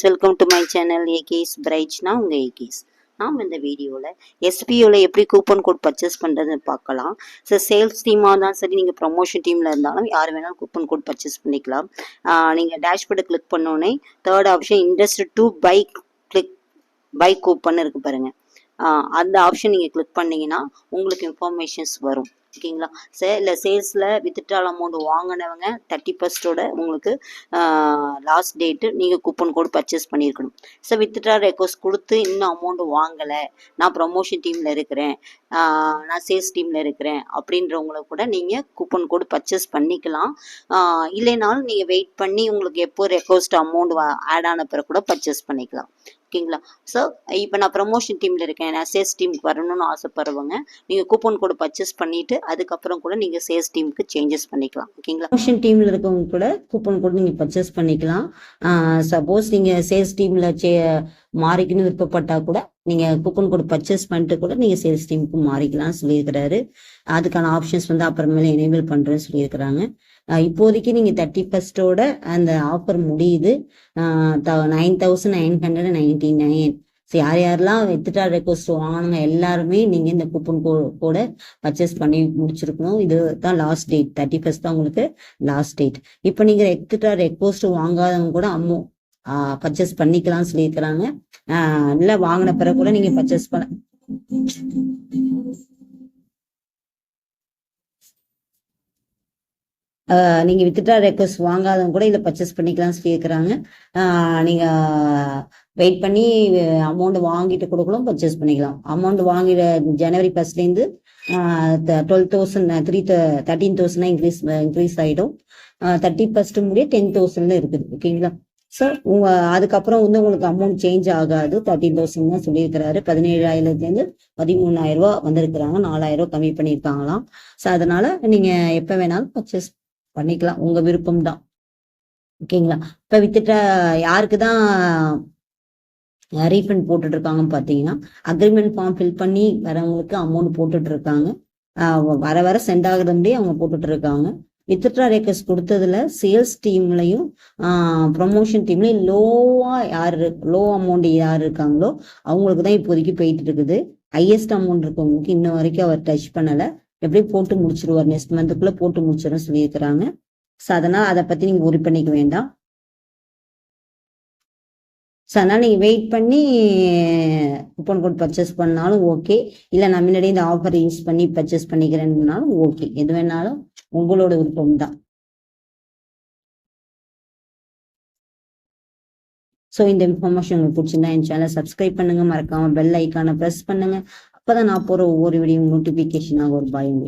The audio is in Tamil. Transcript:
Welcome to my channel AKS பிரைட்ஸ்னா உங்கள் ஏகேஸ் நாம் இந்த வீடியோவில் எஸ்பிஓவில் எப்படி கூப்பன் கோட் பர்ச்சேஸ் பண்ணுறதுன்னு பார்க்கலாம். ஸோ சேல்ஸ் டீமாக இருந்தாலும் சரி நீங்கள் ப்ரொமோஷன் டீமில் இருந்தாலும் யார் வேணாலும் கூப்பன் கோட் பர்ச்சேஸ் பண்ணிக்கலாம். நீங்கள் டேஷ்போர்டை கிளிக் பண்ணோடனே third option interest to buy click buy coupon இருக்கு பாருங்கள் அந்த ஆப்ஷன் நீங்கள் கிளிக் பண்ணீங்கன்னா உங்களுக்கு இன்ஃபர்மேஷன்ஸ் வரும். ஓகேங்களா? சே இல்லை சேல்ஸில் வித்ட்ரால் அமௌண்ட் வாங்கினவங்க தேர்ட்டி ஃபஸ்ட்டோட உங்களுக்கு லாஸ்ட் டேட்டு நீங்கள் கூப்பன் கோடு பர்ச்சேஸ் பண்ணியிருக்கணும் ஸோ வித்ட்ரா ரெக்வஸ்ட் கொடுத்து இன்னும் அமௌண்ட் வாங்கலை நான் ப்ரொமோஷன் டீமில் இருக்கிறேன் ஆஹ் நான் சேல்ஸ் டீமில் இருக்கிறேன் அப்படின்றவங்கள கூட நீங்கள் கூப்பன் கோடு பர்ச்சேஸ் பண்ணிக்கலாம். ஆஹ் இல்லைனாலும் நீங்கள் வெயிட் பண்ணி உங்களுக்கு எப்போ ரெக்வஸ்ட் அமௌண்ட் ஆட் ஆன பிறகு கூட பர்ச்சேஸ் பண்ணிக்கலாம். ஓகேங்களா? ஸோ இப்போ நான் ப்ரமோஷன் டீமில் இருக்கேன். நான் சேல்ஸ் டீமுக்கு வரணும்னு ஆசைப்படுறவங்க நீங்கள் கூப்பன் கோடு பர்ச்சேஸ் பண்ணிவிட்டு அதுக்கப்புறம் கூட நீங்கள் சேல்ஸ் டீமுக்கு சேஞ்சஸ் பண்ணிக்கலாம். ஓகேங்களா? ப்ரமோஷன் டீமில் இருக்கவங்க கூட கூப்பன் கோடு நீங்கள் பர்ச்சேஸ் பண்ணிக்கலாம். சப்போஸ் நீங்கள் சேல்ஸ் டீமில் சே மாறிக்கணும்னு விருப்பப்பட்டா கூட நீங்க கூப்பன் கோடு பர்ச்சேஸ் பண்ணிட்டு கூட நீங்க சேல்ஸ் டீமுக்கு மாறிக்கலாம்னு சொல்லியிருக்கிறாரு. அதுக்கான ஆப்ஷன்ஸ் வந்து அப்புறமேல எனேபிள் பண்றேன்னு சொல்லியிருக்கிறாங்க. இப்போதைக்கு நீங்க தேர்ட்டி ஃபஸ்ட்டோட அந்த ஆஃபர் முடியுது. Nine thousand nine hundred ninety nine so யார் யாரெல்லாம் வித்ட்ரா ரெக்வஸ்ட் வாங்கினாங்க எல்லாருமே நீங்க இந்த கூப்பன் கோ கோட பர்ச்சேஸ் பண்ணி முடிச்சிருக்கணும். இது தான் லாஸ்ட் டேட் தேர்ட்டி ஃபஸ்ட் தான் உங்களுக்கு லாஸ்ட் டேட் இப்போ நீங்க வித்ட்ரா ரெக்வஸ்ட் வாங்காதவங்க கூட ஆஹ் பர்ச்சேஸ் பண்ணிக்கலாம்னு சொல்லியிருக்கிறாங்க. இல்லை வாங்கின பிறகு கூட நீங்க பர்ச்சேஸ் பண்ண நீங்க வித்ட்ரா ரெக்வஸ்ட் வாங்காதவங்க கூட இதில் பர்ச்சேஸ் பண்ணிக்கலாம்னு சொல்லியிருக்கிறாங்க. நீங்க வெயிட் பண்ணி அமௌண்ட் வாங்கிட்டு கொடுக்கலாம் பர்ச்சேஸ் பண்ணிக்கலாம். அமௌண்ட் வாங்கிட ஜனவரி ஃபர்ஸ்ட்லேருந்து twelve thousand three thirteen thousand increase increase ஆகிடும் தேர்ட்டி ஃபர்ஸ்ட் முடிய டென் தௌசண்ட்ல இருக்குது. ஓகேங்களா சார்? உங்க அதுக்கப்புறம் வந்து உங்களுக்கு அமௌண்ட் சேஞ்ச் ஆகாது. தேர்ட்டின் தௌசண்ட் தான் சொல்லியிருக்கிறாரு. பதினேழாயிரத்துலேருந்து பதிமூணாயிரம் ரூபா வந்திருக்கிறாங்க. நாலாயிரம் ரூபா கம்மி பண்ணியிருக்காங்களாம். ஸோ அதனால நீங்க எப்போ வேணாலும் பர்ச்சேஸ் பண்ணிக்கலாம். உங்க விருப்பம் தான் ஓகேங்களா? இப்ப வித்துட்ட யாருக்கு தான் ரீஃபண்ட் போட்டுட்டு இருக்காங்கன்னு பார்த்தீங்கன்னா அக்ரிமெண்ட் ஃபார்ம் ஃபில் பண்ணி வரவங்களுக்கு அமௌண்ட் போட்டுட்டு இருக்காங்க வர வர சென்ட் ஆகுற அவங்க போட்டுட்டு இருக்காங்க வித்ட்ரா ரேக்கர்ஸ் கொடுத்ததுல சேல்ஸ் டீம்லையும் ப்ரொமோஷன் டீம்லையும் லோவா யார் லோ அமௌண்ட் யார் இருக்காங்களோ அவங்களுக்கு தான் இப்போதைக்கு போயிட்டு இருக்குது. ஹையஸ்ட் அமௌண்ட் இருக்கவங்களுக்கு இன்ன வரைக்கும் அவர் டச் பண்ணலை. எப்படியும் போட்டு முடிச்சிருவார். நெக்ஸ்ட் மந்த்துக்குள்ள போட்டு முடிச்சிடும் சொல்லியிருக்கிறாங்க. ஸோ அதனால் அதை பற்றி நீங்கள் ஒரி பண்ணிக்க வேண்டாம். ஸோ அதனால் நீங்கள் வெயிட் பண்ணி கூப்பன் கோட் பர்ச்சேஸ் பண்ணாலும் ஓகே இல்லை நான் முன்னாடி இந்த ஆஃபர் யூஸ் பண்ணி பர்ச்சேஸ் பண்ணிக்கிறேன்னாலும் ஓகே எது வேணாலும் உங்களோட விருப்பம் தான். ஸோ இந்த இன்ஃபர்மேஷன் உங்களுக்கு பிடிச்சிருந்தா என் சேனலை சப்ஸ்கிரைப் பண்ணுங்க. மறக்காம பெல் ஐக்கானை ப்ரெஸ் பண்ணுங்க. அப்பதான் நான் போகிற ஒவ்வொரு வீடியோ நோட்டிஃபிகேஷனாக ஆகும் ஒரு பயம்